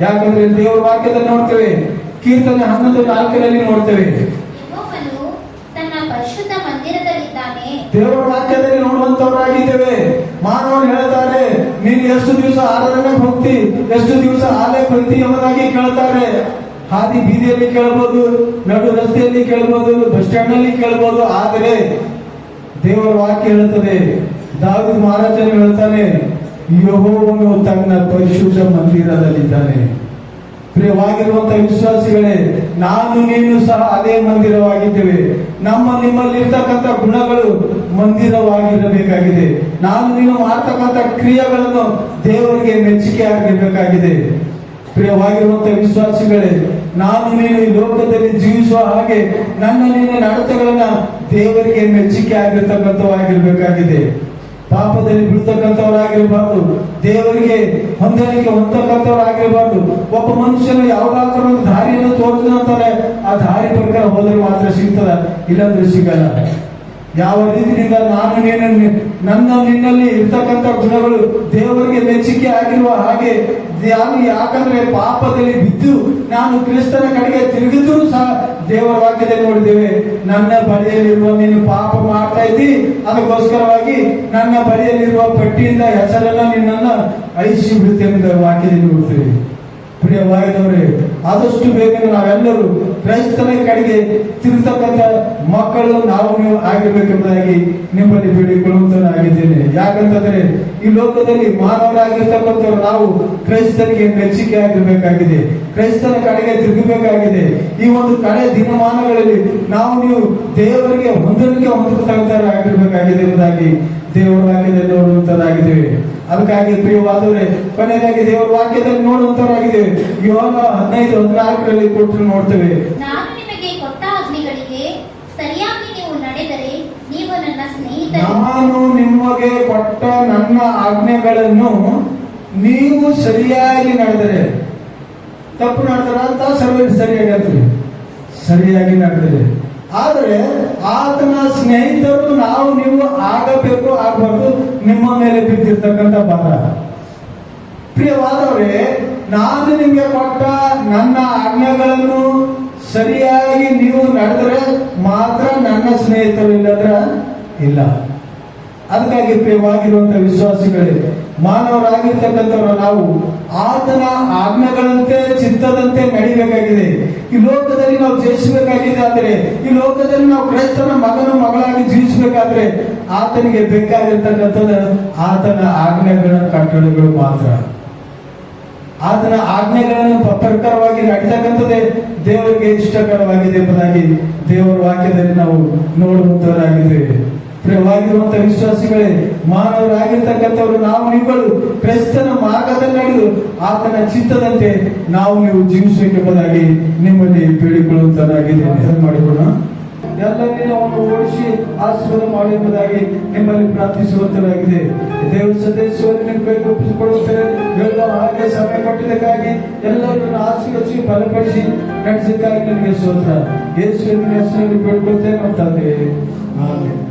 ಯಾಕಂದ್ರೆ ದೇವರ ವಾಕ್ಯದಲ್ಲಿ ನೋಡ್ತೇವೆ ಕೀರ್ತನೆ ಹನ್ನೊಂದು ನಾಲ್ಕರಲ್ಲಿ ನೋಡ್ತೇವೆ. ದೇವರ ವಾಕ್ಯದಲ್ಲಿ ನೋಡುವಂತವರಾಗಿದ್ದೇವೆ. ಮಾನವರು ಹೇಳ್ತಾರೆ ನೀನು ಎಷ್ಟು ದಿವಸ ಆರಾಧನೆ ಹೋಗ್ತಿ ಎಷ್ಟು ದಿವಸ ಆಲಯ ಭಕ್ತಿ ಎಂಬುದಾಗಿ ಕೇಳ್ತಾರೆ ಹಾದಿ ಬೀದಿಯಲ್ಲಿ ಕೇಳ್ಬೋದು ನಡು ರಸ್ತೆಯಲ್ಲಿ ಕೇಳ್ಬೋದು ಬಸ್ ಸ್ಟ್ಯಾಂಡ್ ಅಲ್ಲಿ ಕೇಳ್ಬೋದು ಆದರೆ ದೇವರ ವಾಕ್ಯ ಹೇಳುತ್ತದೆ ದಾವಿದ ಮಹಾರಾಜನು ಹೇಳ್ತಾನೆ ಯಹೋವನು ತನ್ನ ಪರಿಶುದ್ಧ ಮಂದಿರದಲ್ಲಿದ್ದಾನೆ. ಪ್ರಿಯವಾಗಿರುವಂತಹ ವಿಶ್ವಾಸಿಗಳೇ, ನಾನು ನೀನು ಸಹ ಅದೇ ಮಂದಿರವಾಗಿದ್ದೇವೆ. ನಮ್ಮ ನಿಮ್ಮಲ್ಲಿ ಇರ್ತಕ್ಕಂಥ ಗುಣಗಳು ಮಂದಿರವಾಗಿರಬೇಕಾಗಿದೆ. ನಾನು ನೀನು ಮಾಡ್ತಕ್ಕಂಥ ಕ್ರಿಯೆಗಳನ್ನು ದೇವರಿಗೆ ಮೆಚ್ಚುಗೆ ಆಗಿರಬೇಕಾಗಿದೆ ಪ್ರಿಯವಾಗಿರುವಂತಹ ವಿಶ್ವಾಸಿಗಳೇ, ನಾನು ನೀನು ಈ ಲೋಕದಲ್ಲಿ ಜೀವಿಸುವ ಹಾಗೆ ನನ್ನ ನಿನ್ನ ನಡತೆಗಳನ್ನ ದೇವರಿಗೆ ಮೆಚ್ಚುಗೆ ಆಗಿರ್ತಕ್ಕಂಥವಾಗಿರ್ಬೇಕಾಗಿದೆ ಪಾಪದಲ್ಲಿ ಬೀಳ್ತಕ್ಕಂಥವರಾಗಿರಬಾರ್ದು. ದೇವರಿಗೆ ಹೊಂದಾಣಿಕೆ ಹೊಂದಕ್ಕಂಥವರಾಗಿರಬಾರ್ದು ಒಬ್ಬ ಮನುಷ್ಯನು ಯಾವ್ದಾದ್ರೂ ದಾರಿಯನ್ನು ತೋರಿಸ್ತಾನೆ ಆ ದಾರಿ ಪ್ರಕಾರ ಹೋದ್ರೆ ಮಾತ್ರ ಸಿಗ್ತದ, ಇಲ್ಲಾಂದ್ರೆ ಸಿಗಲ್ಲ. ಯಾವ ರೀತಿಯಿಂದ ನಾನು ನೀನು ನನ್ನ ನಿನ್ನಲ್ಲಿ ಇರ್ತಕ್ಕಂಥ ಗುಣಗಳು ದೇವರಿಗೆ ಮೆಚ್ಚುಗೆ ಆಗಿರುವ ಹಾಗೆ, ನಾನು ಯಾಕಂದ್ರೆ ಪಾಪದಲ್ಲಿ ಬಿದ್ದು ನಾನು ಕ್ರಿಸ್ತನ ಕಡೆಗೆ ತಿರುಗಿದ್ರು ಸಹ ದೇವರ ವಾಕ್ಯದಲ್ಲಿ ನೋಡಿದ್ದೇವೆ, ನನ್ನ ಬಳಿಯಲ್ಲಿರುವ ನೀನು ಪಾಪ ಮಾಡ್ತಾ ಇದ್ದಿ ಅದಕ್ಕೋಸ್ಕರವಾಗಿ ನನ್ನ ಬಳಿಯಲ್ಲಿರುವ ಪಟ್ಟಿಯಿಂದ ಹೆಸರನ್ನ ನಿನ್ನನ್ನು ಅಳಿಸಿ ಬಿಡುತ್ತೇನೆ ವಾಕ್ಯದಲ್ಲಿ ನೋಡ್ತೇವೆ ಪ್ರಿಯವಾಗಿದವರೇ ಆದಷ್ಟು ಬೇಗನೆ ನಾವೆಲ್ಲರೂ ಕ್ರೈಸ್ತನ ಕಡೆಗೆ ತಿರುಗತಕ್ಕಂಥ ಮಕ್ಕಳು ನಾವು ನೀವು ಆಗಿರ್ಬೇಕೆಂಬುದಾಗಿ ನಿಮ್ಮಲ್ಲಿ ಬೇಡಿಕೊಳ್ಳುವಂತನಾಗಿದ್ದೇನೆ ಯಾಕಂತಂದ್ರೆ ಈ ಲೋಕದಲ್ಲಿ ಮಾನವರಾಗಿರ್ತಕ್ಕಂಥವ್ರು ನಾವು ಕ್ರೈಸ್ತನಿಗೆ ಮೆಚ್ಚುಗೆ ಆಗಿರ್ಬೇಕಾಗಿದೆ. ಕ್ರೈಸ್ತನ ಕಡೆಗೆ ತಿರುಗಬೇಕಾಗಿದೆ. ಈ ಒಂದು ಕಡೆ ದಿನಮಾನಗಳಲ್ಲಿ ನಾವು ನೀವು ದೇವರಿಗೆ ಹೊಂದಾಣಿಕೆ ಹೊಂದಿರ್ತಕ್ಕಂಥ ಆಗಿರ್ಬೇಕಾಗಿದೆ ಎಂಬುದಾಗಿ ದೇವರಾಗಿದೆ ವಾಕ್ಯದಲ್ಲಿ ಅದಕ್ಕಾಗಿ ಪ್ರಿಯವಾದವರೇ ಕೊನೆಯದಾಗಿ ದೇವರ ವಾಕ್ಯದಲ್ಲಿ ನೋಡುವಂತವರಾಗಿದ್ದೇವೆ ಯೋಗ ಹದಿನೈದು ಹದಿನಾಲ್ಕರಲ್ಲಿ ಕೊಟ್ಟು ನೋಡ್ತೇವೆ. ನಾನು ನಿಮಗೆ ಕೊಟ್ಟ ಆಜ್ಞೆಗಳಿಗೆ ಸರಿಯಾಗಿ ನೀವು ನಡೆದರೆ ನೀವು ನನ್ನ ಸ್ನೇಹಿತರು. ನಾನು ನಿಮಗೆ ಕೊಟ್ಟ ನನ್ನ ಆಜ್ಞೆಗಳನ್ನು ನೀವು ಸರಿಯಾಗಿ ನಡೆದರೆ. ತಪ್ಪು ನಡೆದ ಅಂತ ಸರ್ವ ಸರಿಯಾಗಿ ಸರಿಯಾಗಿ ನಡೆದರೆ. ಆದರೆ ಆತನ ಸ್ನೇಹಿತರು ನಾವು ನೀವು ಆಗಬೇಕು, ಆಗಬಾರ್ದು, ನಿಮ್ಮ ಮೇಲೆ ಬಿದ್ದಿರ್ತಕ್ಕಂಥ ಭಾರ. ಪ್ರಿಯವಾದವರೇ, ನಾನು ನಿಮಗೆ ಕೊಟ್ಟ ನನ್ನ ಆಜ್ಞೆಗಳನ್ನು ಸರಿಯಾಗಿ ನೀವು ನಡೆದರೆ ಮಾತ್ರ ನನ್ನ ಸ್ನೇಹಿತರು ಇಲ್ಲದ್ರ ಇಲ್ಲ. ಅದಕ್ಕಾಗಿ ಪ್ರಿಯವಾಗಿರುವಂತಹ ವಿಶ್ವಾಸಿಗಳೇ, ಮಾನವರಾಗಿರ್ತಕ್ಕಂಥವ್ರು ನಾವು ಆತನ ಆಜ್ಞೆಗಳಂತೆ, ಚಿತ್ತದಂತೆ ನಡಿಬೇಕಾಗಿದೆ. ಈ ಲೋಕದಲ್ಲಿ ನಾವು ಜಯಿಸಬೇಕಾಗಿದೆ ಆದರೆ, ಈ ಲೋಕದಲ್ಲಿ ನಾವು ಕ್ರೈಸ್ತನ ಮಗನ ಮಗಳಾಗಿ ಜೀವಿಸಬೇಕಾದ್ರೆ ಆತನಿಗೆ ಬೇಕಾಗಿರ್ತಕ್ಕಂಥದ್ದು ಆತನ ಆಜ್ಞೆಗಳ ಕಟ್ಟಡಗಳು ಮಾತ್ರ. ಆತನ ಆಜ್ಞೆಗಳನ್ನು ಪ್ರಕಾರವಾಗಿ ನಡೀತಕ್ಕಂಥದ್ದೇ ದೇವರಿಗೆ ಇಷ್ಟಕರವಾಗಿದೆ ಎಂಬುದಾಗಿ ದೇವರ ವಾಕ್ಯದಲ್ಲಿ ನಾವು ನೋಡುವಂತವರಾಗಿದ್ದೇವೆ ಪ್ರಿಯವಾಗಿರುವಂತಹ ವಿಶ್ವಾಸಿಗಳೇ, ಮಾನವರಾಗಿರ್ತಕ್ಕಂಥವ್ರು ನಾವು ನೀವುಗಳು, ಕ್ರಿಸ್ತನ ಮಾರ್ಗದಲ್ಲಿ ನಡೆದು ಆತನ ಚಿತ್ತದಂತೆ ನಾವು ನೀವು ಜೀವಿಸಬೇಕೆಂಬುದಾಗಿ ನಿಮ್ಮಲ್ಲಿ ಬೇಡಿಕೊಳ್ಳುವಂತರಾಗಿದೆ ಮಾಡಿಕೊಳ್ಳೋಣ. ಎಲ್ಲರಿಗೂ ಅವನು ಓಡಿಸಿ ಆಶೀರ್ವಾದ ಮಾಡಿ ನಿಮ್ಮಲ್ಲಿ ಪ್ರಾರ್ಥಿಸುವಂತರಾಗಿದೆ ದೇವರ ಸದಸ್ಯವನ್ನು ಕೈಗೆ ಒಪ್ಪಿಸಿಕೊಳ್ಳುತ್ತೇವೆ ಹೇಳುವ ಹಾಗೆ ಸಮಯ ಕೊಟ್ಟಿದ್ದಕ್ಕಾಗಿ ಎಲ್ಲರನ್ನು ಆಶೀರ್ವದಿಸಿ, ಬಲಪಡಿಸಿ ನಡೆಸಿದ್ದಕ್ಕಾಗಿ ನನಗೆ ಸ್ತೋತ್ರ. ಯೇಸುವಿನ ಹೆಸರಲ್ಲಿ ಬೇಡ್ಕೊಳ್ತೇನೆ ನಮ್ಮ ತಂದೆ ಆಮೆನ್.